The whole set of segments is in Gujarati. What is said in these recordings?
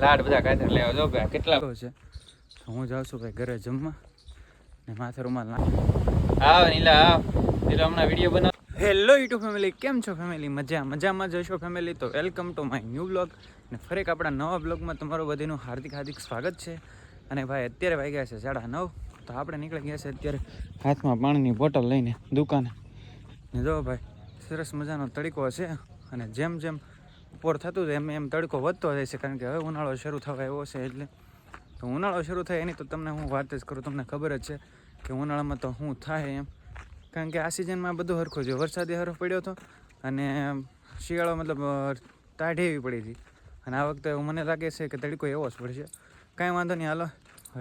લાડ બધા કાતર લેવા. જો ભાઈ કેટલા છે. હું જાઉં છું ભાઈ ઘરે જમવા. ને માથે રૂમાલ નાખ. આવ નીલા આવ. નીલા હમણાં વીડિયો બનાવ હેલો યુટ્યુબ ફેમિલી કેમ છો ફેમિલી મજા મજામાં જશો ફેમિલી તો welcome to my new blog ને ફરી એક આપણા નવા બ્લોગમાં તમારું બધીનું હાર્દિક હાર્દિક સ્વાગત છે. અને ભાઈ અત્યારે વાગ્યા છે સાડા નવ. તો આપણે નીકળી ગયા છે અત્યારે હાથમાં પાણીની બોટલ લઈને દુકાને. ને જો ભાઈ સરસ મજાનો તડકો છે. અને જેમ જેમ ઉપર થતું એમ એમ તડકો વધતો જાય છે, કારણ કે હવે ઉનાળો શરૂ થવા એવો છે એટલે. તો ઉનાળો શરૂ થાય એની તો તમને હું વાત જ કરું, તમને ખબર જ છે કે ઉનાળામાં તો શું થાય એમ. કારણ કે આ સિઝનમાં બધું હરખું છે. વરસાદી હરફ પડ્યો હતો અને શિયાળો મતલબ તાઢી એવી પડી હતી. અને આ વખતે મને લાગે છે કે તડકો એવો જ પડશે. કાંઈ વાંધો નહીં, હાલો,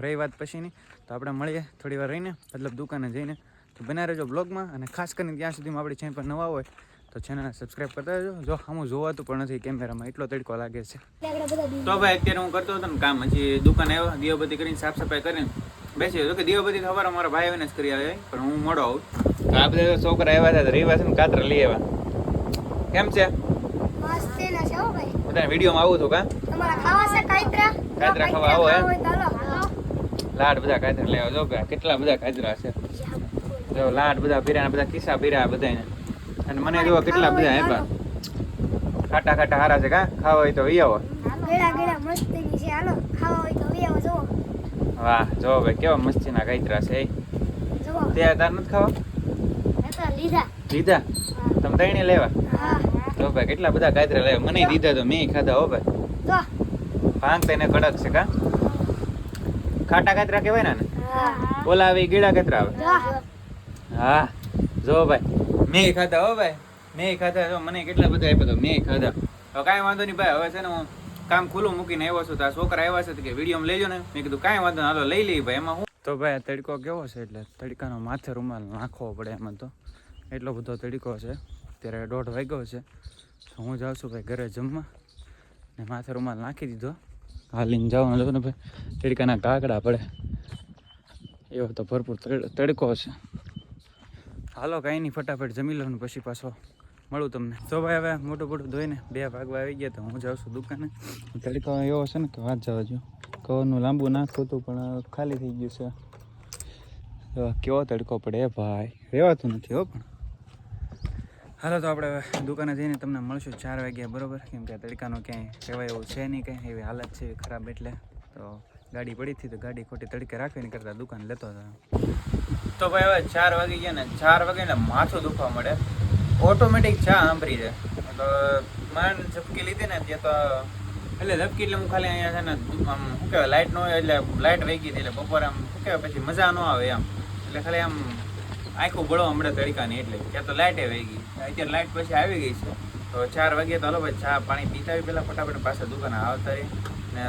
રહી વાત પછીની. તો આપણે મળીએ થોડી વાર રહીને, મતલબ દુકાને જઈને. તો બના રહેજો બ્લોગમાં અને ખાસ કરીને ત્યાં સુધીમાં આપણી ચેનલ પર નવા હોય તો ચેનલને સબસ્ક્રાઇબ કરતા જો જો આમ જોવાતું પણ નથી કેમેરામાં એટલો તડકો લાગે છે. તો ભાઈ અત્યારે હું કરતો હતો ને કામ હજી દુકાન આવ્યો દીવાબત્તી કરીને સાફ સફાઈ કરીને બેસી તો કે દીવાબત્તી ખબર મારા ભાઈ આવીને જ કરી આવે પણ હું મોડો આવું. તો આ બધા છોકરા આવ્યા હતા રવિવાર છે ને કાતર લઈ આવ્યા. કેમ છે? હો બધાને વિડીયોમાં આવું છું કા? કાતરા ખાવા છે કાઈત્રા કાઈત્રા ખાવા આવો હાલો. લાડ બધા કાતર લેવા જો ભાઈ કેટલા બધા કાતરા છે. જો લાડ બધા પીરા બધા કિસ્સા પીરા બધાને અને મને જો કેટલા બધા આપ્યા ખાટા ખાટા હારા છે કા? ખાવા હોય તો ઈ આવો. ગળા ગળા મસ્તી છે. હાલો ખાવા હોય તો વહી આવો જો વાહ જો ભાઈ કેવા મસ્તીના કાતરા છે. જો તે તાર નથી ખાવા? લીધા. લીધા? તમે તઈને લેવા? હા. જો ભાઈ કેટલા બધા કાતરા લેવા? મને દીધા તો મેં ખાધા હો ભાઈ. જો. ભાંગ તેને કડક છે કા? ખાટા કાતરા કહેવાય ને ઓલા આવે ગીડા કાતરા આવે? હા. જો ભાઈ મેં ખાધા હો ભાઈ. મેં ખાધા મને કેટલા બધા આપ્યા હતા મેં ખાધા. હવે કાંઈ વાંધો નહીં ભાઈ. હવે છે ને હું કામ ખુલ્લું મૂકીને આવ્યો છું. તો આ છોકરા આવ્યા છે કે વીડિયો લેજો ને. મેં કીધું કાંઈ વાંધો હાલો લઈ લઈએ ભાઈ. એમાં હું તો ભાઈ તડકો કેવો છે એટલે? તડકાનો માથે રૂમાલ નાખવો પડે એમાં તો. એટલો બધો તડકો છે. અત્યારે દોઢ વાગ્યો છે. તો હું જાઉં છું ભાઈ ઘરે જમવા. ને માથે રૂમાલ નાખી દીધો. હાલીને જવાનું ને ભાઈ તડકાના કાકડા પડે. એવો તો ભરપૂર તડ- તડકો છે. હાલો કાંઈ નહીં ફટાફટ જમી લઉં પછી પાછો મળું તમને. તો ભાઈ હવે મોટું મોટું ધોઈને બે ભાગવા આવી ગયા તો હું જાઉં છું દુકાને. તડકો એવો છે ને કે વાત જવા જો કવરનું લાંબુ નાખતું હતું પણ ખાલી થઈ ગયું છે. કેવો તડકો પડે ભાઈ? રહેવાતું નથી હો પણ. હાલો તો આપણે હવે દુકાને જઈને તમને મળશું ચાર વાગ્યા બરાબર. કેમ કે તડકાનો ક્યાંય કહેવાય એવું છે નહીં કંઈ એવી હાલત છે એવી ખરાબ એટલે. તો ગાડી પડી હતી તો ગાડી ખોટી તડકે રાખીને કરતા દુકાન લેતો હતો. તો ભાઈ હવે ચાર વાગી ગયા ને ચાર વાગે ને માથું દુખવા મળે. ઓટોમેટિક ચા સાંભળી છે તો માન ઝપકી લીધી ને ત્યાં તો એટલે ઝપકી એટલે હું ખાલી અહીંયા છે ને આમ શું કહેવાય લાઇટ ન હોય એટલે લાઇટ વહી ગઈ એટલે બપોરે આમ શું કહેવાય, પછી મજા ન આવે એમ. એટલે ખાલી આમ આખું બળવા મળે તડકાની એટલે. ત્યાં તો લાઇટે વહી ગઈ. અત્યારે લાઇટ પછી આવી ગઈ છે. તો ચાર વાગે તો હલો ભાઈ ચા પાણી પીતા પહેલાં ફટાફટ પાછા દુકાને આવતા રહી ને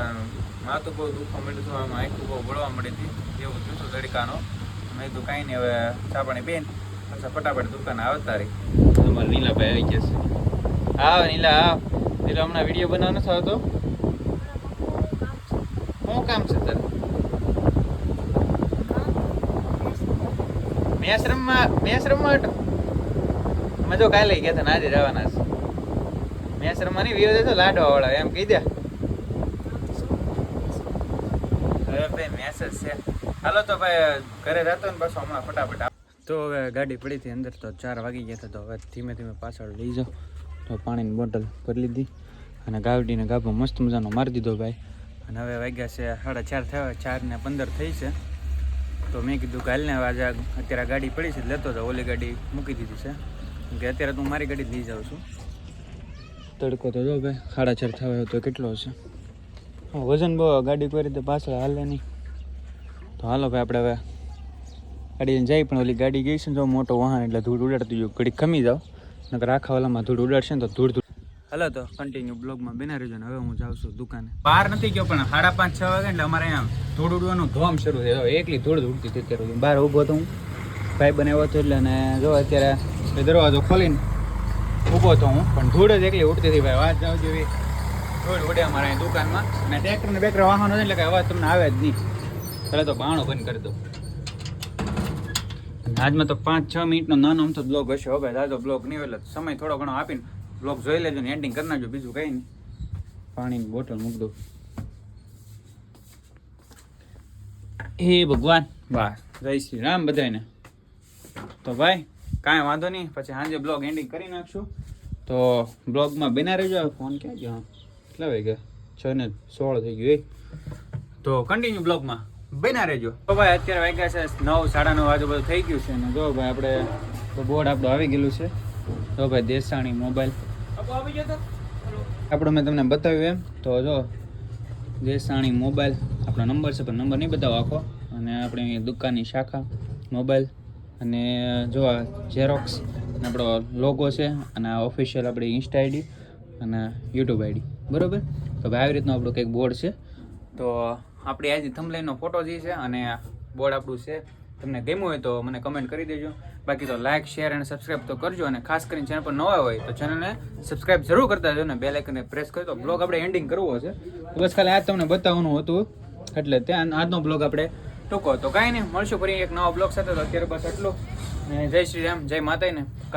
માથું બહુ દુખવા મળ્યું હતું આમ આખું બહુ બળવા મળી હતી. એવું થયું હતું તડકાનો મેં કીધું કાંઈ નહીં હવે ચા પાણી પીને પાછા ફટાફટ દુકાન આવે તારી તમારે નીલાભાઈ આવી ગયા છે. આવ નીલા આવ. પેલો હમણાં વીડિયો બનાવવાનો નથી આવતો? શું કામ છે તારે? મેશ્રમમાં અમે જો કાલે ગયા હતા ને આજે જવાના છે. મેશ્રમમાં રમવાની વિયો દેતો લાડવા વાળા એમ કહી દે. હવે ભાઈ મેસેજ છે. હાલો તો ભાઈ ઘરે રહેતો ને બસ હમણાં ફટાફટ તો હવે ગાડી પડી હતી અંદર તો ચાર વાગી ગયા હતા તો હવે ધીમે ધીમે પાછળ લઈ જાઓ. તો પાણીની બોટલ ભરી લીધી અને ગાવડીને ગાભો મસ્ત મજાનો મારી દીધો ભાઈ. અને હવે વાગ્યા છે સાડા ચાર થયા ચાર ને પંદર થઈ છે. તો મેં કીધું કાલને આજે અત્યારે ગાડી પડી છે લેતો જાઉં ઓલી ગાડી મૂકી દીધી છે. કે અત્યારે હું મારી ગાડી લઈ જાઉં છું. તડકો તો જો ભાઈ સાડા ચાર થવા તો કેટલો છે હા, વજન બહુ ગાડી કોઈ રીતે પાછળ હાલે નહીં. તો હાલો ભાઈ, આપણે હવે ગાડી જાય પણ ઓલી ગાડી ગઈ છે ને, જો મોટો વાહન, એટલે ધૂળ ઉડાડતું જો ઘડી ખમી જાઓ નકર આખા વાલામાં ધૂળ ઉડાડશે ને, તો ધૂળ ધૂળ. હાલો તો કન્ટિન્યુ બ્લોગમાં બિના રહેજો ને, હવે હું જાઉં છું દુકાને. બહાર નથી ગયો, પણ સાડા પાંચ, છ વાગે એટલે અમારે અહીંયા ધૂળ ઉડવાનું ધોમ શરૂ થયો એકલી ધૂળ ઉડતી હતી અત્યારે. બહાર ઊભો તો હું, ભાઈ બનાવ્યો હતો એટલે, અને જો અત્યારે દરવાજો ખોલીને ઊભો તો હું, પણ ધૂળ જ એકલી ઉડતી હતી, ભાઈ. વાત જાવ જેવી. ધૂળ ઉડે અમારા અહીં દુકાનમાં. અને ટ્રેક્ટર ને બેકર વાહનો છે, એટલે કે અવાજ તમને આવે જ નહીં. પહેલાં તો બાણો બંધ કરી દો. આજમાં તો પાંચ છ મિનિટનો નાનો અમથો બ્લોગ હશે હવે દાદો બ્લોગ નહીં હોય એટલે સમય થોડો ઘણો આપીને બ્લોગ જોઈ લેજો ને એન્ડિંગ કરી નાખજો, બીજું કંઈ નહીં. પાણીની બોટલ મૂકી દઉં હે ભગવાન. વાહ, જય શ્રી રામ બધાને તો ભાઈ, કાંઈ વાંધો નહીં. પછી સાંજે બ્લોગ એન્ડિંગ કરી નાખશું. તો બ્લોગમાં બના રહેજો. ફોન ક્યાં ગયો? કેટલા વાગ્યા? છ ને સોળ થઈ ગયું એ? તો કન્ટિન્યુ બ્લોગમાં. બન્યા રહેજો. તો ભાઈ અત્યારે વાગ્યા છે નવ સાડા નવ આજુબાજુ થઈ ગયું છે અને જો ભાઈ આપણે તો બોર્ડ આપણું આવી ગયેલું છે. તો ભાઈ દેસાણી મોબાઈલ આપણો મેં તમને બતાવ્યું એમ. તો જો દેસાણી મોબાઈલ આપણો નંબર છે પણ નંબર નહીં બતાવો આખો. અને આપણી દુકાનની શાખા મોબાઈલ અને જો આ ઝેરોક્સ આપણો લોગો છે અને આ ઓફિશિયલ આપણી ઇન્સ્ટા આઈડી અને યુટ્યુબ આઈડી બરોબર? તો ભાઈ આવી રીતનું આપણું કંઈક બોર્ડ છે. તો આપણી આજે થંબલાઈનનો ફોટો જે છે અને બોર્ડ આપણું છે, તમને ગમ્યું હોય તો મને કમેન્ટ કરી દેજો. બાકી તો લાઇક શેર અને સબસ્ક્રાઇબ તો કરજો અને ખાસ કરીને ચેનલ પર નવા હોય તો ચેનલને સબસ્ક્રાઇબ જરૂર કરતા જજો ને બે લાઇકને પ્રેસ કરી તો બ્લોગ આપણે એન્ડિંગ કરવો છે. બસ ખાલી આજ તમને બતાવવાનું હતું. એટલે ત્યાં આજનો બ્લોગ આપણે ટૂંકો. તો કાંઈ નહીં, મળશું ફરી એક નવા બ્લોગ સાથે. તો અત્યારે બસ એટલું જય શ્રી રામ, જય માતાને કાલે